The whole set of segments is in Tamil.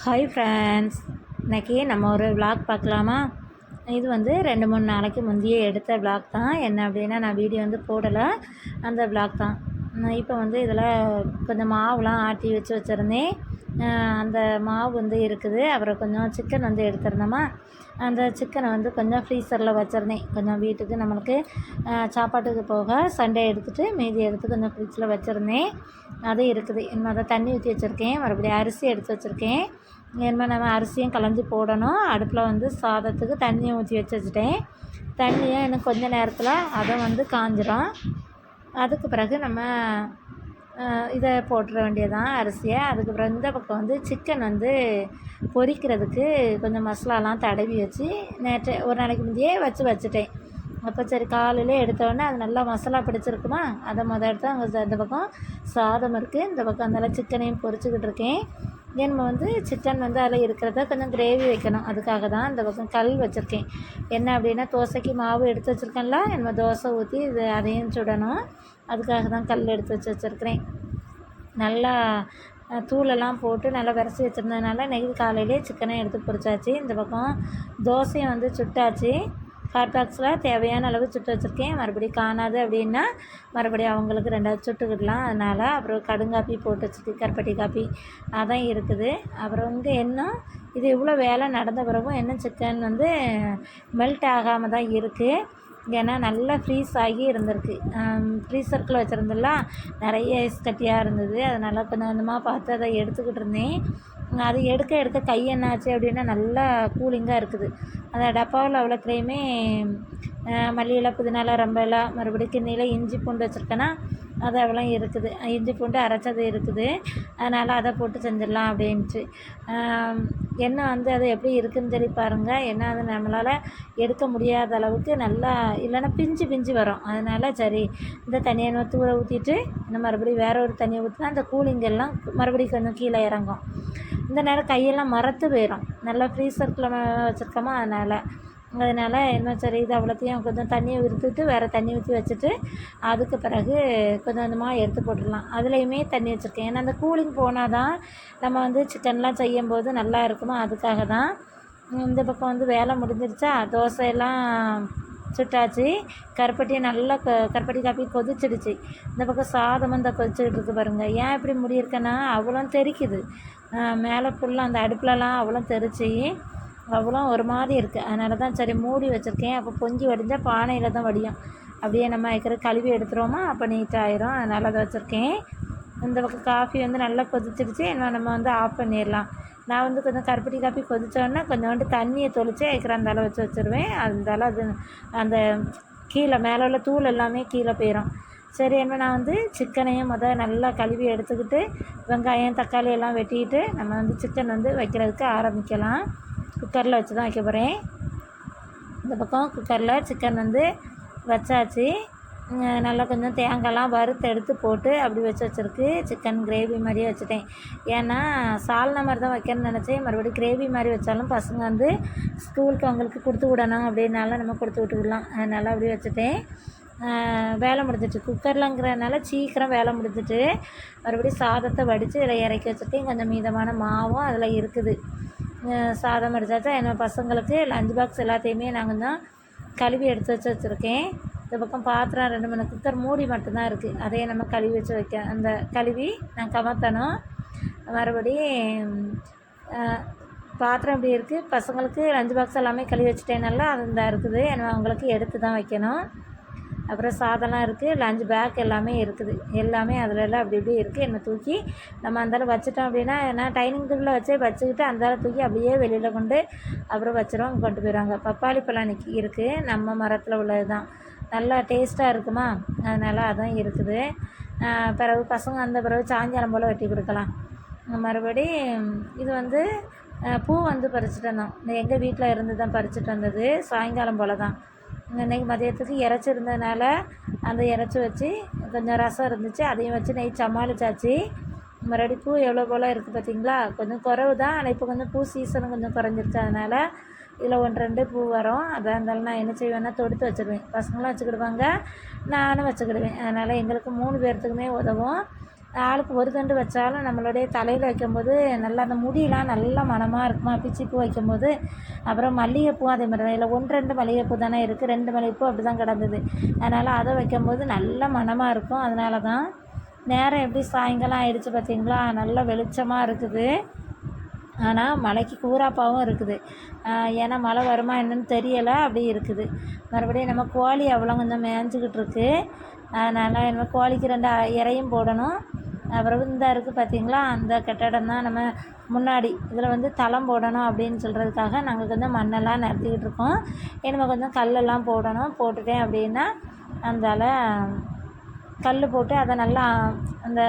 ஹாய் ஃப்ரெண்ட்ஸ் இன்றைக்கி நம்ம ஒரு விளாக் பார்க்கலாமா? இது வந்து ரெண்டு மூணு நாளைக்கு முந்தையே எடுத்த விளாக் தான். என்ன அப்படின்னா நான் வீடியோ வந்து போடலை. அந்த விளாக் தான். நான் இப்போ வந்து இதில் கொஞ்சம் மாவுலாம் ஆட்டி வச்சு வச்சுருந்தேன். அந்த மாவு வந்து இருக்குது. அப்புறம் கொஞ்சம் சிக்கன் வந்து எடுத்திருந்தோமா? அந்த சிக்கனை வந்து கொஞ்சம் ஃப்ரீசரில் வச்சுருந்தேன். கொஞ்சம் வீட்டுக்கு நம்மளுக்கு சாப்பாட்டுக்கு போக சண்டே எடுத்துகிட்டு மீதி எடுத்து கொஞ்சம் ஃப்ரிட்ஜில் வச்சுருந்தேன். அது இருக்குது. இன்னும் அதை தண்ணி ஊற்றி வச்சுருக்கேன். மறுபடியும் அரிசி எடுத்து வச்சுருக்கேன். இனிமேல் நம்ம அரிசியும் கலந்து போடணும். அடுப்பில் வந்து சாதத்துக்கு தண்ணியை ஊற்றி வச்சு வச்சுட்டேன். தண்ணியை இன்னும் கொஞ்சம் நேரத்தில் அதை வந்து காஞ்சிரும். அதுக்கு பிறகு நம்ம இதை போட்டுற வேண்டியதான் அரிசியை. அதுக்கப்புறம் இந்த பக்கம் வந்து சிக்கன் வந்து பொரிக்கிறதுக்கு கொஞ்சம் மசாலாலாம் தடவி வச்சு நேற்று ஒரு நாளைக்கு முந்தையே வச்சு வச்சுட்டேன். அப்போ சரி காலையில் எடுத்தோடனே அது நல்லா மசாலா பிடிச்சிருக்குமா? அதை மொதல் எடுத்து அங்கே இந்த பக்கம் சாதம் இருக்குது இந்த பக்கம் அதனால் சிக்கனையும் பொரிச்சுக்கிட்டு இருக்கேன். நம்ம வந்து சிக்கன் வந்து அதில் இருக்கிறத கொஞ்சம் கிரேவி வைக்கணும். அதுக்காக தான் இந்த பக்கம் கல் வச்சுருக்கேன். என்ன அப்படின்னா தோசைக்கு மாவு எடுத்து வச்சுருக்கேன்ல நம்ம தோசை ஊற்றி இது அதையும் சுடணும். அதுக்காக தான் கல் எடுத்து வச்சு வச்சுருக்கிறேன். நல்லா தூளெல்லாம் போட்டு நல்லா விரசி வச்சுருந்ததுனால நெய் காலையிலே சிக்கனை எடுத்து பொரிச்சாச்சு. இந்த பக்கம் தோசையும் வந்து சுட்டாச்சு. ஹாட் பாக்ஸில் தேவையான அளவு சுட்டு வச்சுருக்கேன். மறுபடியும் காணாது அப்படின்னா மறுபடியும் அவங்களுக்கு ரெண்டாவது சுட்டுக்கிடலாம் அதனால் அப்புறம் கடுங்காப்பி போட்டு வச்சுட்டு கருப்பட்டி காப்பி. அதான் இருக்குது. அப்புறம் வந்து இன்னும் இது இவ்வளோ வேலை நடந்த பிறகும் என்ன சிக்கன் வந்து மெல்ட் ஆகாமல் தான் இருக்குது ஏன்னா நல்லா ஃப்ரீஸ் ஆகி இருந்திருக்கு. ஃப்ரீசர்க்கில் வச்சுருந்தெல்லாம் நிறைய ஐஸ் கட்டியாக இருந்தது. அதனால் கொஞ்சம் கொஞ்சமாக பார்த்து அதை எடுத்துக்கிட்டு இருந்தேன். அது எடுக்க எடுக்க கை என்னாச்சு அப்படின்னா நல்லா கூலிங்காக இருக்குது. அந்த டப்பாவில் அவ்வளோத்துலேயுமே மல்லி இலை புதினா இலை ரொம்ப இலை மறுபடியும் கிண்ணியில் இஞ்சி பூண்டு வச்சுருக்கேன்னா அதெல்லாம் இருக்குது. இஞ்சி பூண்டு அரைச்சது இருக்குது. அதனால் அதை போட்டு செஞ்சிடலாம் அப்படின்ட்டு எண்ணெய் வந்து அது எப்படி இருக்குதுன்னு சொல்லி பாருங்கள் என்ன அது நம்மளால் எடுக்க முடியாத அளவுக்கு நல்லா இல்லைன்னா பிஞ்சு பிஞ்சு வரும். அதனால் சரி இந்த தண்ணியை தூர ஊற்றிட்டு இந்த மறுபடியும் வேற ஒரு தண்ணியை ஊற்றினா அந்த கூலிங் எல்லாம் மறுபடியும் கொஞ்சம் கீழே இறங்கும். இந்த நேரம் கையெல்லாம் மரத்து போயிடும் நல்லா ஃப்ரீசர்க்கில் வச்சுருக்கோமா அதனால். அதனால் என்ன சரி இது அவ்வளோத்தையும் கொஞ்சம் தண்ணியை விறுத்துட்டு வேறு தண்ணி ஊற்றி வச்சுட்டு அதுக்கு பிறகு கொஞ்சம் கொஞ்சமாக எடுத்து போட்டுடலாம். அதுலேயுமே தண்ணி வச்சுருக்கேன். ஏன்னா அந்த கூலிங் போனால் தான் நம்ம வந்து சிக்கன்லாம் செய்யும்போது நல்லா இருக்குமோ? அதுக்காக தான் இந்த பக்கம் வந்து வேலை முடிஞ்சிருச்சா? தோசையெல்லாம் சுட்டாச்சு. கருப்பட்டி நல்லா க கருப்பட்டி காப்பி கொதிச்சிடுச்சு. இந்த பக்கம் சாதம் இந்த கொதிச்சுக்கிட்டு இருக்குது பாருங்கள் ஏன் இப்படி முடியிருக்கேன்னா அவ்வளோ தெரிக்குது மேலே ஃபுல்லாக அந்த அடுப்புலலாம் அவ்வளோ தெரிச்சு அவ்வளோ ஒரு மாதிரி இருக்குது அதனால தான் சரி மூடி வச்சுருக்கேன். அப்போ பொங்கி வடிஞ்சால் பானையில் தான் வடியும். அப்படியே நம்ம வைக்கிற கழுவி எடுத்துருவோமா? அப்போ நீட்டாயிரும் அதனால் அதை வச்சுருக்கேன். இந்த பக்கம் காஃபி வந்து நல்லா கொதிச்சிடுச்சு என்ன நம்ம வந்து ஆஃப் பண்ணிடலாம். நான் வந்து கொஞ்சம் கருப்பட்டி காஃபி கொதித்தோடனே கொஞ்சோண்டு தண்ணியை தொளிச்சு வைக்கிற அந்த அளவு வச்சு வச்சுருவேன். அந்த அது அந்த கீழே மேலே உள்ள தூள் எல்லாமே கீழே போயிடும் சரி என்ன நான் வந்து சிக்கனையும் முதல் நல்லா கழுவி எடுத்துக்கிட்டு வெங்காயம் தக்காளி எல்லாம் வெட்டிக்கிட்டு நம்ம வந்து சிக்கன் வந்து வைக்கிறதுக்கு ஆரம்பிக்கலாம். குக்கரில் வச்சு தான் வைக்க போகிறேன். இந்த பக்கம் குக்கரில் சிக்கன் வந்து வச்சாச்சு. நல்லா கொஞ்சம் தேங்காய்லாம் வறுத்து எடுத்து போட்டு அப்படி வச்சு வச்சுருக்கு. சிக்கன் கிரேவி மாதிரியே வச்சுட்டேன். ஏன்னா சால்னா மாதிரி தான் வைக்கணும்னு நினச்சேன். மறுபடியும் கிரேவி மாதிரி வச்சாலும் பசங்க வந்து ஸ்கூலுக்கு அவங்களுக்கு கொடுத்து விடணும் அப்படின்னால நம்ம கொடுத்து விட்டுக்கலாம் அதனால் அப்படி வச்சுட்டேன். வேலை முடிஞ்சிட்டு குக்கர்லங்கிறதுனால சீக்கிரம் வேலை முடிஞ்சிட்டு மறுபடியும் சாதத்தை வடித்து இதில் இறக்கி வச்சுட்டேன் கொஞ்சம் மீதமான மாவும் அதில் இருக்குது. சாதம் அடித்தாச்சா என்ன பசங்களுக்கு லஞ்ச் பாக்ஸ் எல்லாத்தையுமே நாங்கள் தான் கழுவி எடுத்து வச்சு வச்சுருக்கேன். இந்த பக்கம் பாத்திரம் ரெண்டு மூணு குக்கர் மூடி மட்டும்தான் இருக்குது அதையே நம்ம கழுவி வச்சு வைக்க அந்த கழுவி நான் கமத்தணும் மறுபடி பாத்திரம் இப்படி இருக்குது பசங்களுக்கு லஞ்ச் பாக்ஸ் எல்லாமே கழுவி வச்சுட்டேனால அது இந்த இருக்குது. ஏன்னா அவங்களுக்கு எடுத்து தான் வைக்கணும். அப்புறம் சாதம்லாம் இருக்குது லஞ்ச் பேக் எல்லாமே இருக்குது. எல்லாமே அதில் எல்லாம் அப்படி இப்படி இருக்குது என்னை தூக்கி நம்ம அந்தாலும் வச்சுட்டோம் அப்படின்னா என்ன டைனிங் டேபிளில் வச்சே வச்சுக்கிட்டு அந்தாலும் தூக்கி அப்படியே வெளியில் கொண்டு அப்புறம் வச்சிரும் கொண்டு போயிடுவாங்க. பப்பாளி பழம் நிற்கி இருக்குது நம்ம மரத்தில் உள்ளது தான். நல்லா டேஸ்ட்டாக இருக்குமா? அதனால் அதான் இருக்குது. பிறகு பசங்க அந்த பிறகு சாயங்காலம் போல் வெட்டி கொடுக்கலாம். மறுபடி இது வந்து பூ வந்து பறிச்சுட்டு வந்தோம். எங்கள் வீட்டில் இருந்து தான் பறிச்சுட்டு வந்தது. சாயங்காலம் போல் தான் இன்றைக்கி மதியத்துக்கு இறைச்சி இருந்ததுனால அந்த இறைச்சி வச்சு கொஞ்சம் ரசம் இருந்துச்சு. அதையும் வச்சு நெய் சமாளித்தாச்சு மறுபடி பூ எவ்வளோ போல் இருக்குது பார்த்தீங்களா கொஞ்சம் குறவு தான். ஆனால் இப்போ கொஞ்சம் பூ சீசனும் கொஞ்சம் குறைஞ்சிருச்சு. அதனால் இதில் ஒன்று ரெண்டு பூ வரும். அதாக இருந்தாலும் நான் என்ன செய்வேன்னா தொடுத்து வச்சுருவேன். பசங்களும் வச்சுக்கிடுவாங்க. நானும் வச்சுக்கிடுவேன். அதனால் எங்களுக்கு மூணு பேர்த்துக்குமே உதவும். ஆளுக்கு ஒரு தண்டு வச்சாலும் நம்மளுடைய தலையில் வைக்கும்போது நல்லா அந்த முடியெலாம் நல்லா மணமாக இருக்குமா பிச்சிப்பூ வைக்கும்போது. அப்புறம் மல்லிகைப்பூ அதே மாதிரி தான் இல்லை ஒன்று ரெண்டு மல்லிகைப்பூ தானே இருக்குது ரெண்டு மல்லிகைப்பூ அப்படி தான் கிடந்தது. அதனால் அதை வைக்கும்போது நல்ல மணமாக இருக்கும். அதனால தான் நேரம் எப்படி சாயங்காலம் ஆயிடுச்சு பார்த்தீங்களா நல்லா வெளிச்சமாக இருக்குது. ஆனால் மழைக்கு கூறாப்பாவும் இருக்குது. ஏன்னா மழை வருமா என்னன்னு தெரியலை. அப்படி இருக்குது. மறுபடியும் நம்ம கோழி அவ்வளோ கொஞ்சம் மேய்ஞ்சிக்கிட்டு இருக்கு. அதனால் நம்ம கோழிக்கு ரெண்டு இரையும் போடணும். அப்புறம் இந்த இருக்குது பார்த்தீங்களா அந்த கட்டடம் தான் நம்ம முன்னாடி. இதில் வந்து தளம் போடணும் அப்படின்னு சொல்கிறதுக்காக நாங்கள் கொஞ்சம் மண்ணெல்லாம் நிரத்திக்கிட்டு இருக்கோம். இனிமேல் கொஞ்சம் கல்லெல்லாம் போடணும். போட்டுட்டேன் அப்படின்னா அந்தால கல் போட்டு அதை நல்லா அந்த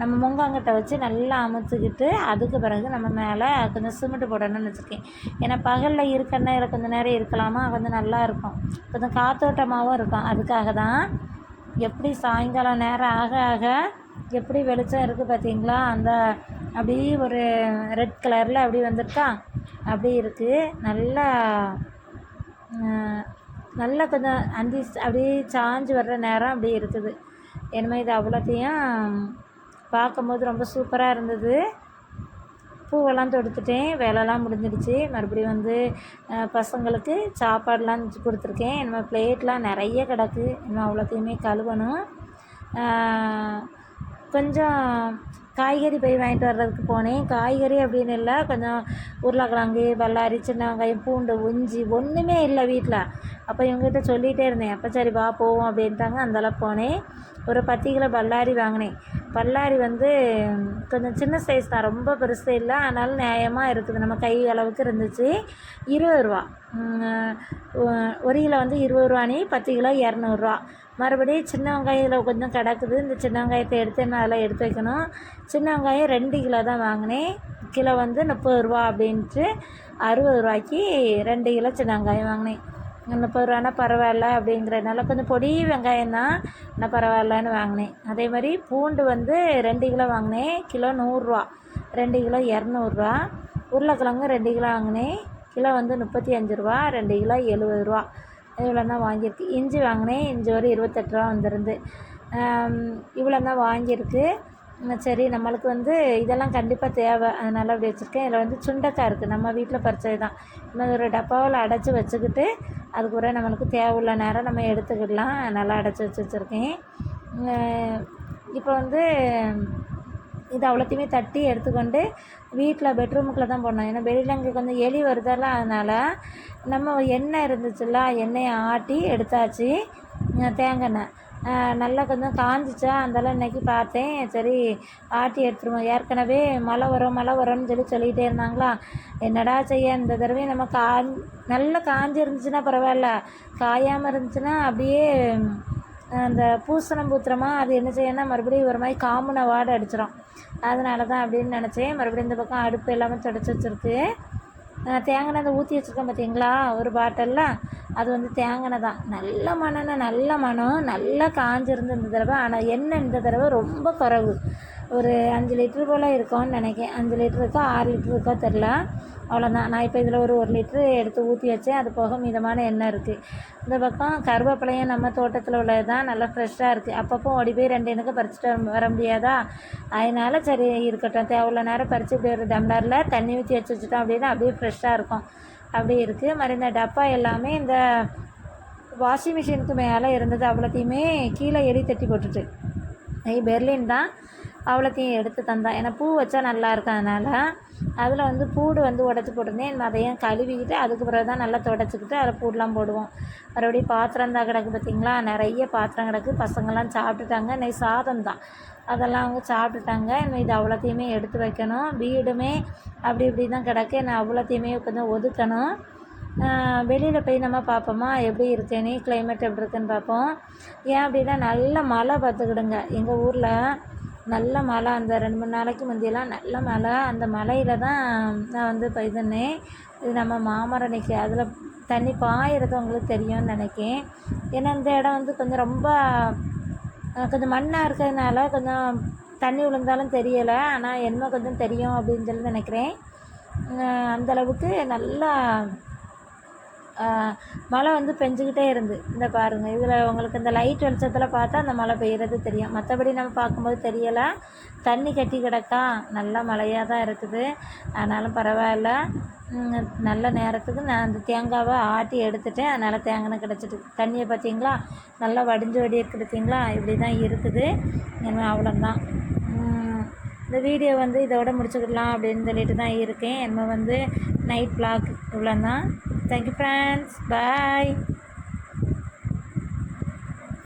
நம்ம முங்காங்கட்டை வச்சு நல்லா அமுத்துக்கிட்டு அதுக்கு பிறகு நம்ம மேலே கொஞ்சம் சிமெண்ட் போடணும்னு வச்சுருக்கேன் ஏன்னா பகலில் இருக்க நேரம் கொஞ்சம் நேரம் இருக்கலாமா? கொஞ்சம் நல்லா இருக்கும். கொஞ்சம் காத்தோட்டமாகவும் இருக்கும். அதுக்காக தான் எப்படி சாயங்காலம் நேரம் ஆக ஆக எப்படி வெளிச்சம் இருக்குது பார்த்தீங்களா அந்த அப்படியே ஒரு ரெட் கலரில் அப்படி வந்திருக்கா? அப்படி இருக்குது நல்லா நல்லா கொஞ்சம் அந்தி அப்படியே சாஞ்சு வர்ற நேரம் அப்படி இருக்குது. இனிமேல் இது அவ்வளோத்தையும் பார்க்கும்போது ரொம்ப சூப்பராக இருந்தது. பூவெல்லாம் தொடுத்துட்டேன். வேலைலாம் முடிஞ்சிடுச்சு. மறுபடியும் வந்து பசங்களுக்கு சாப்பாடெலாம் கொடுத்துருக்கேன். இனிமேல் பிளேட்லாம் நிறைய கிடக்கு. இன்னும் அவ்வளோத்தையுமே கழுவணும். கொஞ்சம் காய்கறி போய் வாங்கிட்டு வர்றதுக்கு போனேன். காய்கறி அப்படின்னு இல்லை கொஞ்சம் உருளைக்கிழங்கு பல்லாரி சின்ன வெங்காயம் பூண்டு உஞ்சி ஒன்றுமே இல்லை வீட்டில் அப்போ இவங்ககிட்ட சொல்லிகிட்டே இருந்தேன். அப்போ சரி வா போவோம் அப்படின்ட்டாங்க. அந்தளவு போனேன். ஒரு பத்து கிலோ பல்லாரி வாங்கினேன். பல்லாரி வந்து கொஞ்சம் சின்ன சைஸ் தான் ரொம்ப பெருசு இல்லை. ஆனாலும் நியாயமாக இருக்குது. நம்ம கை அளவுக்கு இருந்துச்சு. இருபது ரூபா. ஒரு கிலோ வந்து இருபது ரூபானி பத்து கிலோ இரநூறுவா மறுபடியும் சின்ன வெங்காயம் இதில் கொஞ்சம் கிடக்குது. இந்த சின்ன வெங்காயத்தை எடுத்து நான் அதில் எடுத்து வைக்கணும்? சின்ன வெங்காயம் ரெண்டு கிலோ தான் வாங்கினேன். கிலோ வந்து முப்பது ரூபா அப்படின்ட்டு அறுபது ரூபாய்க்கு ரெண்டு கிலோ சின்ன வெங்காயம் வாங்கினேன். முப்பது ரூபானா பரவாயில்ல அப்படிங்கிறதுனால கொஞ்சம் பொடி வெங்காயம் தான். நான் பரவாயில்லன்னு வாங்கினேன். அதே மாதிரி பூண்டு வந்து ரெண்டு கிலோ வாங்கினேன். கிலோ நூறுரூவா ரெண்டு கிலோ இரநூறுவா உருளைக்கிழங்கு ரெண்டு கிலோ வாங்கினேன். கிலோ வந்து முப்பத்தி அஞ்சு ரூபா ரெண்டு கிலோ எழுபது ரூபா. இவ்வளோ தான் வாங்கியிருக்கு. இஞ்சி வாங்கினேன். இஞ்சி ஒரு இருபத்தெட்டு ரூபா வந்துருந்து. இவ்வளோ தான் வாங்கியிருக்கு. சரி நம்மளுக்கு வந்து இதெல்லாம் கண்டிப்பாக தேவை. அதனால் அப்படி வச்சுருக்கேன். இதில் வந்து சுண்டக்காய் இருக்குது நம்ம வீட்டில் பறிச்சது தான். இன்னும் ஒரு டப்பாவில் அடைச்சி வச்சுக்கிட்டு அதுக்குற நம்மளுக்கு தேவையுள்ள நேரம் நம்ம எடுத்துக்கிடலாம். நல்லா அடைச்சி வச்சு வச்சுருக்கேன். இப்போ வந்து இது அவ்வளோத்தையுமே தட்டி எடுத்துக்கொண்டு வீட்டில் பெட்ரூமுக்குள்ளே தான் போடணும். ஏன்னா வெளியில் இங்கே கொஞ்சம் எலி வருதல்ல அதனால் நம்ம எண்ணெய் இருந்துச்சுல்ல எண்ணெயை ஆட்டி எடுத்தாச்சு. தேங்காய் எண்ணெய். நல்லா கொஞ்சம் காஞ்சிச்சா அதெல்லாம் இன்றைக்கி பார்த்தேன். சரி ஆட்டி எடுத்துருவோம். ஏற்கனவே மழை வரும் மழை வரும்னு சொல்லி சொல்லிகிட்டே இருந்தாங்களா? என்னடா செய்ய இந்த தடவை நம்ம கா நல்லா காஞ்சி இருந்துச்சுன்னா பரவாயில்ல. காயாமல் இருந்துச்சுன்னா அப்படியே அந்த பூசணம் பூத்துறமா அது என்ன செய்யணும்னா மறுபடியும் ஒரு மாதிரி காமுனை வாடை அடிச்சிடும் அதனால தான் அப்படின்னு நினச்சேன். மறுபடியும் இந்த பக்கம் அடுப்பு எல்லாமே தொடச்சி வச்சுருக்கு. தேங்காய் அந்த ஊற்றி வச்சுருக்கேன் பார்த்தீங்களா ஒரு பாட்டலில். அது வந்து தேங்காய் தான். நல்ல மணம்னா நல்ல மனம் நல்லா காஞ்சிருந்து இந்த தடவை. ஆனால் எண்ணெய் இந்த தடவை ரொம்ப குறவு. ஒரு அஞ்சு லிட்ரு போல் இருக்கும்னு நினைக்கேன் அஞ்சு லிட்ரு இருக்கோ ஆறு லிட்ரு இருக்கோ தெரில அவ்வளோதான் நான் இப்போ இதில் ஒரு ஒரு லிட்ரு எடுத்து ஊற்றி வச்சேன். அது போக மீதமான எண்ணெய் இருக்குது இந்த பக்கம் கருவேப்பிலையும் நம்ம தோட்டத்தில் உள்ளது தான் நல்லா ஃப்ரெஷ்ஷாக இருக்குது அப்பப்போ ஓடி போய் ரெண்டு எனக்கு பறிச்சுட்டு வர முடியாதா? அதனால சரி இருக்கட்டும். தேவையுள்ள நேரம் பறித்து இப்படி ஒரு டம்ளரில் தண்ணி ஊற்றி வச்சு வச்சுட்டோம் அப்படின்னா அப்படியே ஃப்ரெஷ்ஷாக இருக்கும். அப்படி இருக்குது மாதிரி இந்த டப்பா எல்லாமே இந்த வாஷிங் மிஷினுக்கு மேலே இருந்தது. அவ்வளோத்தையுமே கீழே எலி தட்டி போட்டுட்டு. பெர்லின் தான். அவ்வளோத்தையும் எடுத்து தந்தான் ஏன்னா பூ வச்சா நல்லா இருக்கும் அதனால் அதில் வந்து பூடு வந்து உடச்சி போட்டிருந்தேன். அதையும் கழுவிக்கிட்டு அதுக்கு பிறகு தான் நல்லா துடச்சிக்கிட்டு அதில் பூடெலாம் போடுவோம். மறுபடியும் பாத்திரம் தான் கிடக்கு பார்த்திங்களா நிறைய பாத்திரம் கிடக்கு. பசங்கள்லாம் சாப்பிட்டுட்டாங்க. இன்னைக்கு சாதம் தான். அதெல்லாம் அவங்க சாப்பிட்டுட்டாங்க. இன்னும் இது அவ்வளோத்தையுமே எடுத்து வைக்கணும். வீடுமே அப்படி இப்படி தான் கிடக்கு. நான் அவ்வளோத்தையுமே கொஞ்சம் ஒதுக்கணும். வெளியில் போய் நம்ம பார்ப்போமா? எப்படி இருக்கேன்னு கிளைமேட் எப்படி இருக்குன்னு பார்ப்போம். ஏன் அப்படின்னா நல்ல மழை பார்த்துக்கிடுங்க. எங்கள் ஊரில் நல்ல மழை அந்த ரெண்டு மூணு நாளைக்கு முந்தியெல்லாம் நல்ல மழை. அந்த மழையில் தான் நான் வந்து பயிர்னேன் இது நம்ம மாமரம் நிற்க அதில் தண்ணி பாயிறது உங்களுக்கு தெரியும்னு நினைக்கேன். ஏன்னா இந்த இடம் வந்து கொஞ்சம் ரொம்ப கொஞ்சம் மண்ணாக இருக்கிறதுனால கொஞ்சம் தண்ணி விழுந்தாலும் தெரியலை. ஆனால் என்ன கொஞ்சம் தெரியும் அப்படின்னு சொல்லி நினைக்கிறேன். அந்தளவுக்கு நல்லா மழை வந்து பெஞ்சிக்கிட்டே இருந்து. இந்த பாருங்கள் இதில் உங்களுக்கு இந்த லைட் வெளிச்சத்தில் பார்த்தா அந்த மழை பெய்கிறது தெரியும். மற்றபடி நம்ம பார்க்கும்போது தெரியலை. தண்ணி கட்டி கிடக்கா நல்ல மழையாக தான் இருக்குது. ஆனாலும் பரவாயில்ல. நல்ல நேரத்துக்கு நான் அந்த தேங்காவை ஆட்டி எடுத்துட்டேன். அதனால் தேங்காய் கிடச்சிட்டு. தண்ணியை பார்த்தீங்களா? நல்லா வடிஞ்சு வடி இருக்குதுங்களா? இப்படி தான் இருக்குது இனிமேல் அவ்வளோதான் இந்த வீடியோ வந்து இதோட முடிச்சுக்கிடலாம் அப்படின்னு சொல்லிட்டு தான் இருக்கேன். நம்ம வந்து நைட் பிளாக் இவ்வளோ தான் தேங்க்யூ ஃப்ரெண்ட்ஸ் பாய்